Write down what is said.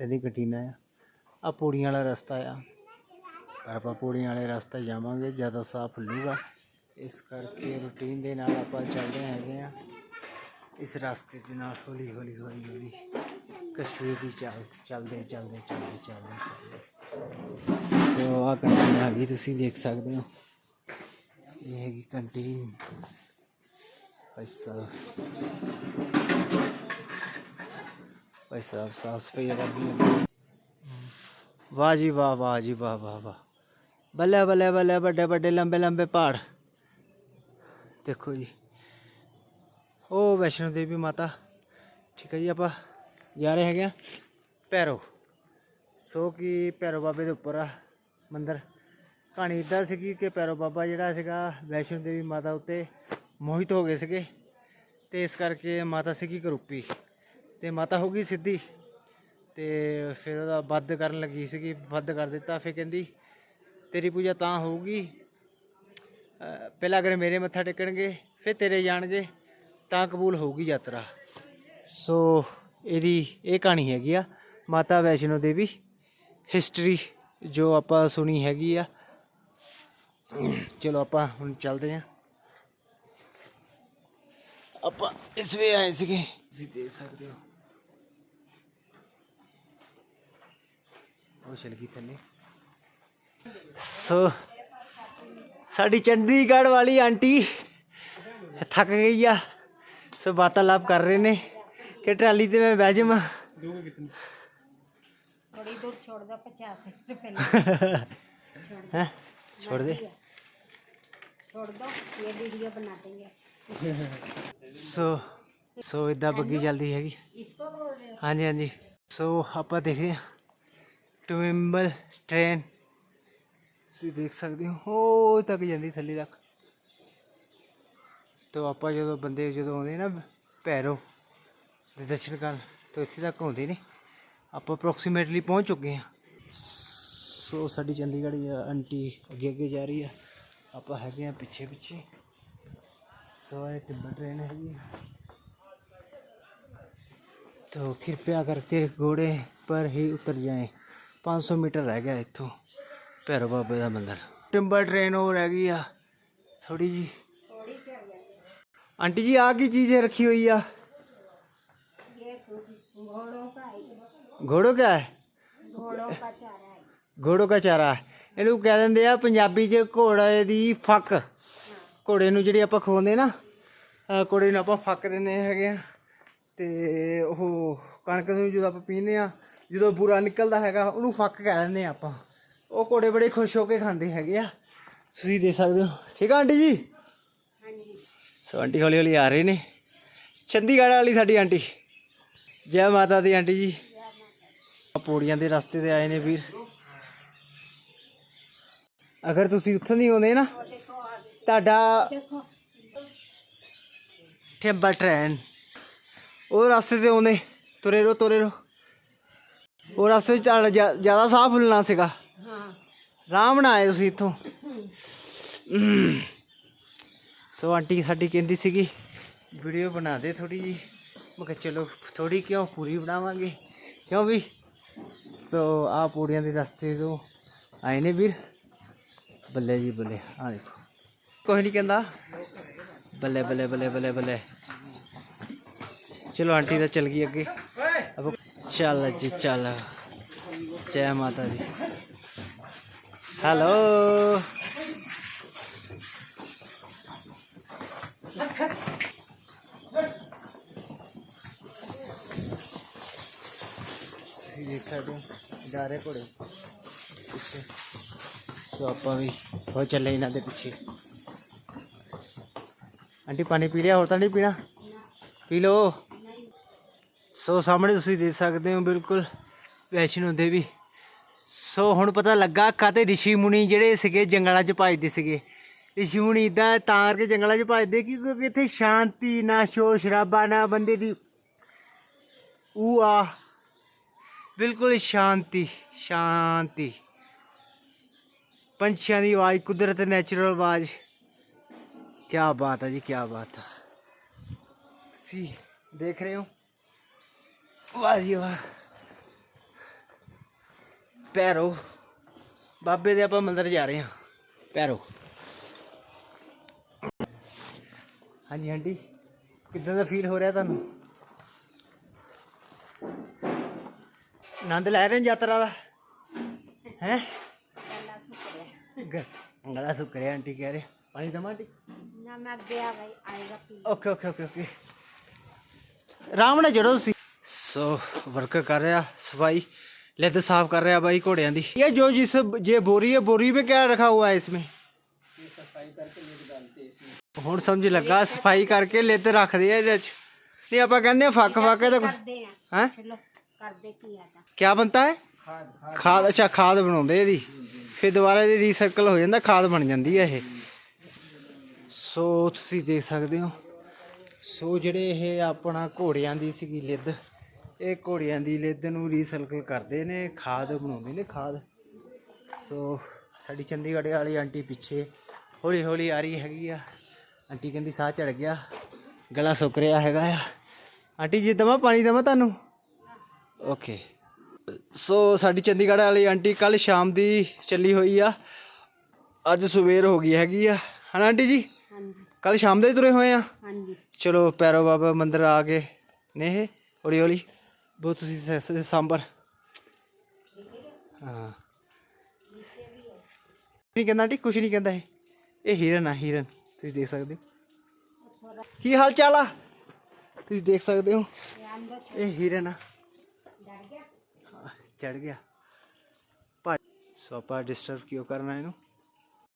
ਰਸਤੇ ਦੀ ਕਟੀਨਾ ਆ। ਆ ਪੌੜੀਆਂ ਵਾਲਾ ਰਸਤਾ ਆ। ਪਰ ਆਪਾਂ ਪੌੜੀਆਂ ਵਾਲੇ ਰਸਤੇ ਜਾਵਾਂਗੇ ਜ਼ਿਆਦਾ ਸਾਹ ਫੁੱਲੂਗਾ। ਇਸ ਕਰਕੇ ਰੂਟੀਨ ਦੇ ਨਾਲ ਆਪਾਂ ਚੱਲਦੇ ਹੈਗੇ ਆ। ਇਸ ਰਸਤੇ ਦੇ ਨਾਲ ਹੌਲੀ ਹੌਲੀ ਹੌਲੀ ਹੌਲੀ ਕਸ਼ਮੀਰ ਦੀ ਚਾਲ ਤੇ ਚੱਲਦੇ ਚੱਲਦੇ ਚੱਲਦੇ ਚੱਲਦੇ ਚੱਲਦੇ। ਸੋ ਆ ਕੰਟੀਨ ਆ ਗਈ ਤੁਸੀਂ ਦੇਖ ਸਕਦੇ ਹੋ। ਇਹ ਹੈਗੀ ਕੰਟੀਨ। ਭਾਈ ਸਾਹਿਬ ਭਾਈ ਸਾਹਿਬ ਸਾਫ਼ ਸਫ਼ਾਈ ਵਾਲੀ ਵਾਹ ਜੀ ਵਾਹ ਵਾਹ ਜੀ ਵਾਹ ਵਾਹ ਵਾਹ। ਬੱਲੇ ਬੱਲੇ ਬੱਲੇ, ਵੱਡੇ ਵੱਡੇ, ਲੰਬੇ ਲੰਬੇ ਪਹਾੜ। ਦੇਖੋ ਜੀ। ਉਹ ਵੈਸ਼ਨੋ ਦੇਵੀ ਮਾਤਾ। ਠੀਕ ਹੈ ਜੀ, ਆਪਾਂ ਜਾ ਰਹੇ ਹੈਗੇ ਆ ਭੈਰੋ। ਸੋ ਕਿ ਭੈਰੋ ਬਾਬੇ ਦੇ ਉੱਪਰ ਆ ਮੰਦਿਰ। ਕਹਾਣੀ ਇਦਾਂ ਸੀਗੀ ਕਿ ਭੈਰੋ ਬਾਬਾ ਜਿਹੜਾ ਸੀਗਾ ਵੈਸ਼ਨੋ ਦੇਵੀ ਮਾਤਾ ਉੱਤੇ ਮੋਹਿਤ ਹੋ ਗਏ ਸੀਗੇ। ਤੇ ਇਸ ਕਰਕੇ ਮਾਤਾ ਸੀਗੀ ਕਰੂਪੀ। ਤੇ ਮਾਤਾ ਹੋ ਗਈ ਸਿੱਧੀ ਤੇ ਫਿਰ ਉਹਦਾ ਵੱਧ ਕਰਨ ਲੱਗੀ ਸੀਗੀ, ਵੱਧ ਕਰ ਦਿੱਤਾ, ਫਿਰ ਕਹਿੰਦੀ, ਤੇਰੀ ਪੂਜਾ ਤਾਂ ਹੋਊਗੀ। ਪਹਿਲਾਂ ਅਗਰ ਮੇਰੇ ਮੱਥਾ ਟੇਕਣਗੇ, ਫਿਰ ਤੇਰੇ ਜਾਣਗੇ, ਤਾਂ ਕਬੂਲ ਹੋਊਗੀ ਯਾਤਰਾ। ਸੋ ਇਹਦੀ ਇਹ ਕਹਾਣੀ ਹੈਗੀ ਆ, ਮਾਤਾ ਵੈਸ਼ਨੋ ਦੇਵੀ ਹਿਸਟਰੀ ਜੋ ਆਪਾਂ ਸੁਣੀ ਹੈਗੀ ਆ। ਚਲੋ ਆਪਾਂ ਹੁਣ ਚੱਲਦੇ ਆਂ। ਆਪਾਂ ਇਸ ਵੇ ਆਏ ਸੀਗੇ। ਤੁਸੀਂ ਦੇਖ ਸਕਦੇ ਹੋ। ਚਲ ਗਈ ਥੱਲੇ ਸੋ ਸਾਡੀ ਚੰਡੀਗੜ੍ਹ ਵਾਲੀ ਆਂਟੀ ਥੱਕ ਗਈ ਆ ਸੋ ਵਾਰਤਾਲਾਪ ਕਰ ਰਹੇ ਨੇ ਕਿ ਟਰਾਲੀ ਤੇ ਮੈਂ ਬਹਿ ਜਾਵਾਂ थोड़ी दूर छोड़ दो पचास रुपये ਹੈ ਛੋੜ ਦੇ छोड़ दो ये वीडियो बना देंगे ਸੋ ਸੋ ਇਦਾਂ ਬੱਗੀ ਚੱਲਦੀ ਹੈਗੀ इसको बोल रहे हो ਹਾਂਜੀ ਹਾਂਜੀ ਸੋ ਆਪਾਂ ਦੇਖਦੇ ਹਾਂ ਟਵਿੰਬਲ ਟ੍ਰੇਨ ਤੁਸੀਂ ਦੇਖ ਸਕਦੇ ਹੋ ਉਹ ਤੱਕ ਜਾਂਦੀ ਥੱਲੇ ਤੱਕ ਤੋ ਆਪਾਂ ਜਦੋਂ ਬੰਦੇ ਜਦੋਂ ਆਉਂਦੇ ਨਾ ਭੈਰੋ ਦੇ ਦਰਸ਼ਨ ਕਰਨ ਤਾਂ ਇੱਥੇ ਤੱਕ ਆਉਂਦੇ ਨੇ ਆਪਾਂ ਅਪਰੋਕਸੀਮੇਟਲੀ ਪਹੁੰਚ ਚੁੱਕੇ ਹਾਂ ਸੋ ਸਾਡੀ ਚੰਡੀਗੜ੍ਹ ਦੀ ਆਂਟੀ ਅੱਗੇ ਅੱਗੇ ਜਾ ਰਹੀ ਆ ਆਪਾਂ ਹੈਗੇ ਆ ਪਿੱਛੇ ਪਿੱਛੇ ਸੋ ਇਹ ਟਿੱਬਾ ਟ੍ਰੇਨ ਹੈਗੀ ਆ तो कृपया करके घोड़े पर ही उतर जाएं 500 मीटर रह गया इतों भैरव बाबे ਦਾ ਮੰਦਰ ਟਿੰਬਰ ਟ੍ਰੇਨ ਹੋ ਰਹਿ ਗਈ ਆ ਥੋੜੀ ਜੀ थोड़ी चढ़ जाएंगे ਆਂਟੀ ਜੀ ਆ ਕੀ ਚੀਜ਼ ਰੱਖੀ ਹੋਈ ਆ ये घोड़ों का है ਘੋੜੋ ਕਿਆ ਹੈ घोड़ों का चारा है ਘੋੜੋ ਕਾ ਚਾਰਾ ਇਹਨੂੰ ਕਹਿ ਦਿੰਦੇ ਆ ਪੰਜਾਬੀ 'ਚ ਘੋੜੇ ਦੀ ਫੱਕ ਘੋੜੇ ਨੂੰ ਜਿਹੜੀ ਆਪਾਂ ਖਵਾਉਂਦੇ ਨਾ ਅਹ ਘੋੜੇ ਨੂੰ ਆਪਾਂ ਫੱਕ ਦਿੰਦੇ ਹੈਗੇ ਆ ਤੇ ਉਹ ਕਣਕ ਨੂੰ ਜਦੋਂ ਆਪਾਂ ਪੀਂਦੇ ਆ ਜਦੋਂ ਬੁਰਾ ਨਿਕਲਦਾ ਹੈਗਾ ਉਹਨੂੰ ਫੱਕ ਕਹਿ ਦਿੰਦੇ ਆ ਆਪਾਂ। ਉਹ ਕੋੜੇ ਬੜੇ ਖੁਸ਼ ਹੋ ਕੇ ਖਾਂਦੇ ਹੈਗੇ ਆ। ਤੁਸੀਂ ਦੇ ਸਕਦੇ ਹੋ। ਠੀਕ ਆ ਆਂਟੀ ਜੀ? ਹਾਂਜੀ। ਸੋ ਆਂਟੀ ਹੌਲੀ ਹੌਲੀ ਆ ਰਹੇ ਨੇ। ਚੰਡੀਗੜ੍ਹ ਵਾਲੀ ਸਾਡੀ ਆਂਟੀ। ਜੈ ਮਾਤਾ ਦੀ ਆਂਟੀ ਜੀ। ਪੌੜੀਆਂ ਦੇ ਰਸਤੇ ਤੇ ਆਏ ਨੇ ਵੀਰ। ਅਗਰ ਤੁਸੀਂ ਉੱਥੋਂ ਨਹੀਂ ਆਉਂਦੇ ਨਾ ਤੁਹਾਡਾ ਟੈਂਬਾ ਟ੍ਰੇਨ। ਉਹ ਰਸਤੇ ਤੇ ਆਉਂਦੇ। ਤੁਰੇ ਰੋ ਤੁਰੇ ਰੋ ਉਹ ਰਸਤੇ 'ਚ ਤੁਹਾਡਾ ਜ਼ਿਆ- ਜ਼ਿਆਦਾ ਸਾਹ ਫੁੱਲਣਾ ਸੀਗਾ। हाँ ਆਰਾਮ ਨਾਲ ਆਏ ਤੁਸੀਂ ਇੱਥੋਂ। ਸੋ ਆਂਟੀ ਸਾਡੀ ਕਹਿੰਦੀ ਸੀਗੀ ਵੀਡੀਓ ਬਣਾ ਦੇ ਥੋੜੀ ਜੀ ਮੈਂ ਕਿਹਾ ਚਲੋ ਥੋੜੀ ਕਿਉਂ ਪੂਰੀ ਬਣਾਵਾਂਗੇ? ਕਿਉਂ ਵੀ? ਸੋ ਆ ਪੂੜੀਆਂ ਦੇ ਰਸਤੇ ਤੋਂ ਆਏ ਨੇ ਵੀਰ। ਬੱਲੇ ਜੀ ਬੱਲੇ ਆ ਦੇਖੋ। ਕੋਈ ਨਹੀਂ ਕਹਿੰਦਾ। ਬੱਲੇ ਬੱਲੇ ਬੱਲੇ ਬੱਲੇ ਬੱਲੇ। ਚਲੋ ਆਂਟੀ ਤਾਂ ਚਲ ਗਈ ਅੱਗੇ। ਚੱਲ ਜੀ, ਚੱਲ। ਜੈ ਮਾਤਾ ਦੀ। ਹੈਲੋ। ਦੇਖਾ ਤੂੰ, ਜਾ ਰਹੇ ਘੋੜੇ ਪਿੱਛੇ। ਸੋ ਆਪਾਂ ਵੀ ਹੋ ਚੱਲੇ ਇਹਨਾਂ ਦੇ ਪਿੱਛੇ। ਆਂਟੀ, ਪਾਣੀ ਪੀ ਲਿਆ? ਹੋਰ ਤਾਂ ਨਹੀਂ ਪੀਣਾ? ਪੀ ਲਓ। ਸੋ ਸਾਹਮਣੇ ਤੁਸੀਂ ਦੇਖ ਸਕਦੇ ਹੋ ਬਿਲਕੁਲ ਵੈਸ਼ਨੋ ਦੇਵੀ। ਸੋ ਹੁਣ ਪਤਾ ਲੱਗਾ ਕਾਤੇ ਰਿਸ਼ੀ ਮੁਨੀ ਜਿਹੜੇ ਸੀਗੇ ਜੰਗਲਾਂ 'ਚ ਭਜਦੇ ਸੀਗੇ। ਰਿਸ਼ੀ ਮੁਨੀ ਇਦਾਂ ਤਾਂ ਕਰਕੇ ਜੰਗਲਾਂ 'ਚ ਭਜਦੇ ਕਿ ਕਿਉਂਕਿ ਇੱਥੇ ਸ਼ਾਂਤੀ, ਨਾ ਸ਼ੋਰ ਸ਼ਰਾਬਾ, ਨਾ ਬੰਦੇ ਦੀ ਊ ਆ ਬਿਲਕੁਲ ਸ਼ਾਂਤੀ ਸ਼ਾਂਤੀ। ਪੰਛੀਆਂ ਦੀ ਆਵਾਜ਼, ਕੁਦਰਤ ਨੈਚੁਰਲ ਆਵਾਜ਼। ਕੀ ਬਾਤ ਹੈ ਜੀ ਕੀ ਬਾਤ ਹੈ ਤੁਸੀਂ ਦੇਖ ਰਹੇ ਹੋ? ਵਾਹ ਜੀ ਵਾਹ। ਪੈਰੋ। ਬਾਬੇ ਦੇ ਆਪਾਂ ਮੰਦਰ ਜਾ ਰਹੇ ਹਾਂ। ਪੈਰੋ। ਹਾਂਜੀ ਆਂਟੀ। ਕਿਦਾਂ ਦਾ ਫੀਲ ਹੋ ਰਿਹਾ ਤੁਹਾਨੂੰ? ਆਨੰਦ ਲੈ ਰਹੇ ਹੋ ਯਾਤਰਾ ਦਾ? ਹੈ? ਗਲਾ ਸੁੱਕ ਰਿਹਾ ਆਂਟੀ ਕਹਿ ਰਹੇ। ਪਾਣੀ ਦਮਾ ਆਂਟੀ? ਨਾ ਮੈਂ ਅੱਗੇ ਆ ਆਏਗਾ ਪੀ। Okay okay okay okay Ram ਨਾਲ ਜੜੋ ਤੁਸੀਂ। ਸੋ ਵਰਕਰ ਕਰ ਰਿਹਾ ਸਫ਼ਾਈ लेदर साफ कर रहा है भाई घोड़िया की ये जो जिस ये बोरी है बोरी में क्या रखा हुआ है इसमें हूँ समझ लगा सफाई करके लेते रख दिया नहीं आप कहते फक फक है क्या बनता है खाद अच्छा खाद बनाते यदि फिर दोबारा ये रीसर्कल हो जाता खाद बन जाती है ये सो तुम देख सकते हो सो जोड़े ये अपना घोड़िया की सी लिद ਇਹ ਘੋੜਿਆਂ ਦੀ ਲੇਦ ਨੂੰ ਰੀਸਾਈਕਲ ਕਰਦੇ ਨੇ ਖਾਦ ਬਣਾਉਂਦੇ ਨੇ ਖਾਦ। ਸੋ ਸਾਡੀ ਚੰਡੀਗੜ੍ਹ ਵਾਲੀ ਆਂਟੀ ਪਿੱਛੇ ਹੌਲੀ ਹੌਲੀ ਆ ਰਹੀ ਹੈਗੀ ਆ। ਆਂਟੀ ਕਹਿੰਦੀ ਸਾਹ ਚੜ ਗਿਆ ਗਲਾ ਸੁੱਕ ਰਿਹਾ ਹੈਗਾ ਆ। ਆਂਟੀ ਜੀ ਦਵਾ ਪਾਣੀ ਦਵਾ ਤੁਹਾਨੂੰ? ਓਕੇ ਸੋ ਸਾਡੀ ਚੰਡੀਗੜ੍ਹ ਵਾਲੀ ਆਂਟੀ ਕੱਲ ਸ਼ਾਮ ਦੀ ਚੱਲੀ ਹੋਈ ਆ। ਅੱਜ ਸਵੇਰ ਹੋ ਗਈ ਹੈਗੀ ਆ। ਹਨਾ ਆਂਟੀ ਜੀ? ਕੱਲ ਸ਼ਾਮ ਦੇ ਤੁਰੇ ਹੋਏ ਆ? ਹਾਂਜੀ। ਚਲੋ ਪੈਰੋ ਬਾਬਾ ਮੰਦਰ ਆ ਕੇ ਨੇ ਹੌਲੀ ਹੌਲੀ ਬੋ ਤੁਸੀਂ ਸੈਸ ਦੇ ਸਾਂਬਰ। ਹਾਂ। ਨਹੀਂ ਕਹਿੰਦਾ ਟੀ, ਕੁਛ ਨਹੀਂ ਕਹਿੰਦਾ ਇਹ। ਇਹ ਹਿਰਨ ਆ, ਹਿਰਨ। ਤੁਸੀਂ ਦੇਖ ਸਕਦੇ ਹੋ। ਕੀ ਹਾਲ ਚਾਲ ਆ? ਤੁਸੀਂ ਦੇਖ ਸਕਦੇ ਹੋ। ਇਹ ਹਿਰਨ ਆ। ਚੜ ਗਿਆ। ਸੋ ਆਪਾਂ ਡਿਸਟਰਬ ਕਿਉਂ ਕਰਨਾ ਇਹਨੂੰ?